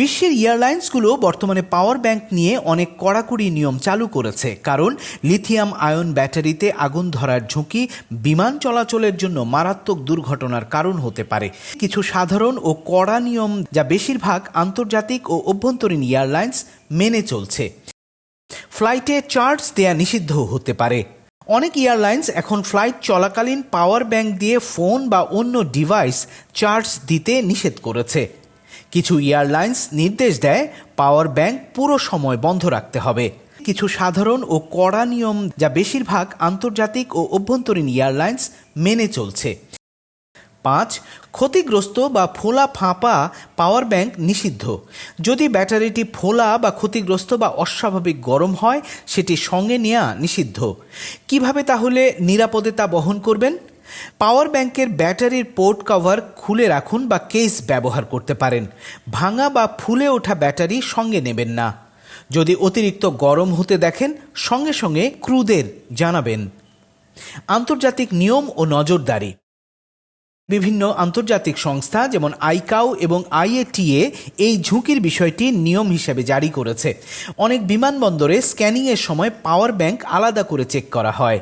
বিশ্বের এয়ারলাইন্সগুলো বর্তমানে power bank নিয়ে অনেক কড়াকড়ি নিয়ম চালু করেছে, কারণ লিথিয়াম আয়ন ব্যাটারিতে আগুন ধরার ঝুঁকি বিমান চলাচলের জন্য মারাত্মক দুর্ঘটনার কারণ হতে পারে। কিছু সাধারণ ও কড়া নিয়ম যা বেশিরভাগ আন্তর্জাতিক ও অভ্যন্তরীণ এয়ারলাইন্স মেনে চলছে। ফ্লাইটে চার্জ দেয়া নিষিদ্ধ হতে পারে। অনেক এয়ারলাইন্স এখন ফ্লাইট চলাকালীন পাওয়ার ব্যাংক দিয়ে ফোন বা অন্য ডিভাইস চার্জ দিতে নিষেধ করেছে। কিছু এয়ারলাইন্স নির্দেশ দেয় পাওয়ার ব্যাংক পুরো সময় বন্ধ রাখতে হবে। কিছু সাধারণ ও কড়া নিয়ম যা বেশিরভাগ আন্তর্জাতিক ও অভ্যন্তরীণ এয়ারলাইন্স মেনে চলছে। পাঁচ, ক্ষতিগ্রস্ত বা ফোলা ফাঁপা পাওয়ার ব্যাংক নিষিদ্ধ। যদি ব্যাটারিটি ফোলা বা ক্ষতিগ্রস্ত বা অস্বাভাবিক গরম হয়, সেটি সঙ্গে নেওয়া নিষিদ্ধ। কীভাবে তাহলে নিরাপদে তা বহন করবেন? পাওয়ার ব্যাংকের ব্যাটারির পোর্ট কভার খুলে রাখুন বা কেস ব্যবহার করতে পারেন। ভাঙা বা ফুলে ওঠা ব্যাটারি সঙ্গে নেবেন না। যদি অতিরিক্ত গরম হতে দেখেন, সঙ্গে সঙ্গে ক্রুদের জানাবেন। আন্তর্জাতিক নিয়ম ও নজরদারি। বিভিন্ন আন্তর্জাতিক সংস্থা যেমন আইকাও এবং আইএটিএ এই ঝুঁকির বিষয়টি নিয়ম হিসেবে জারি করেছে। অনেক বিমানবন্দরে স্ক্যানিংয়ের সময় পাওয়ার ব্যাংক আলাদা করে চেক করা হয়।